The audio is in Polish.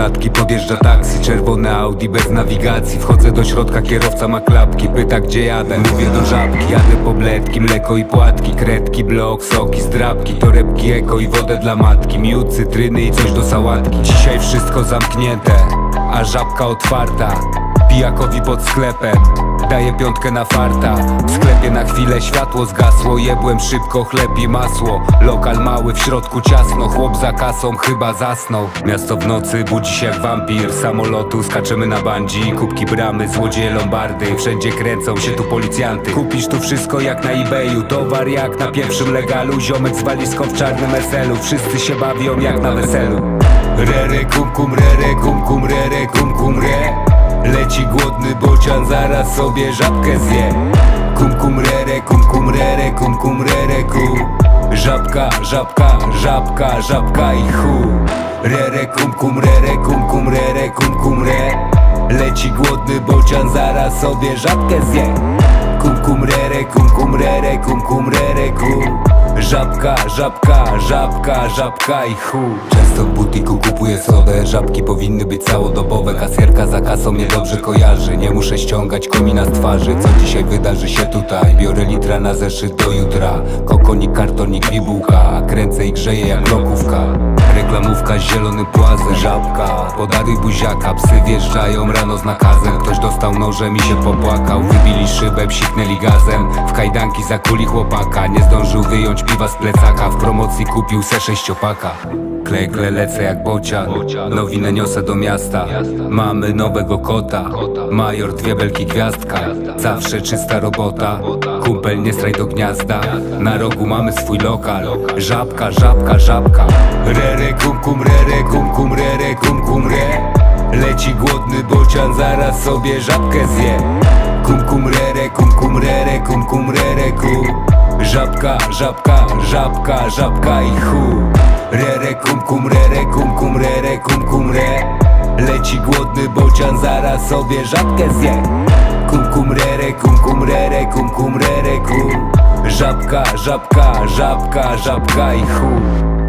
klatki Podjeżdża taksi, czerwone Audi bez nawigacji. Wchodzę do środka, kierowca ma klapki Pyta gdzie jadę, mówię do żabki Jadę po bledki, mleko i płatki Kredki, blok, soki, zdrabki Torebki eko i wodę dla matki Miód, cytryny i coś do sałatki. Dzisiaj wszystko zamknięte, a żabka otwarta Pijakowi pod sklepem Daję piątkę na farta. W sklepie na chwilę światło zgasło. Jebłem szybko chleb i masło. Lokal mały, w środku ciasno. Chłop za kasą chyba zasnął. Miasto w nocy budzi się jak wampir. Samolotu skaczemy na bandzi. Kubki bramy, złodzieje lombardy. Wszędzie kręcą się tu policjanty. Kupisz tu wszystko jak na ebayu. Towar jak na pierwszym legalu. Ziomek z walizką w czarnym eselu Wszyscy się bawią jak na weselu. Rere kum kum rere kum kum rere kum kum re Leci głodny bocian, zaraz sobie żabkę zje. Kum kum rere, kum kum rere, kum kum rere kum Żabka, żabka, żabka, żabka i chu. Rere kum kum rere, kum kum rere, kum kum re. Leci głodny bocian, zaraz sobie żabkę zje Kum kum rere, kum kum rere, kum kum rere kum Żabka, żabka, żabka, żabka i chu Często w butiku kupuję sodę Żabki powinny być całodobowe. Kasjerka za kasą mnie dobrze kojarzy. Nie muszę ściągać komina z twarzy. Co dzisiaj wydarzy się tutaj? Biorę litra na zeszyt do jutra. Kokonik, kartonik, bibułka. Kręcę i grzeję jak lokówka Reklamówka z zielonym płazem Żabka, podaruj buziaka Psy wjeżdżają rano z nakazem. Ktoś dostał nożem i się popłakał. Wybili szybę, psiknęli gazem. W kajdanki zakuli chłopaka. Nie zdążył wyjąć piwa z plecaka. W promocji kupił se sześciopaka. Klej, kle, lecę jak bocian. Nowinę niosę do miasta. Mamy nowego kota. Major, dwie belki, gwiazdka. Zawsze czysta robota. Kumpel, nie straj do gniazda. Na rogu mamy swój lokal. Żabka, żabka, żabka. Rere, kum, kum, rere, kum, kum, rere, kum, kum, re Leci głodny bocian, zaraz sobie żabkę zje Kum, kum, rere, kum, kum, rere, kum, kum, rere, kum Żabka, żabka, żabka, żabka i chu Rere, kum, kum, rere, kum, kum, rere, kum, kum, re Leci głodny bocian, zaraz sobie żabkę zje Kum, kum, rere, kum, kum, rere, kum, kum, rere, kum Żabka, żabka, żabka, żabka i chu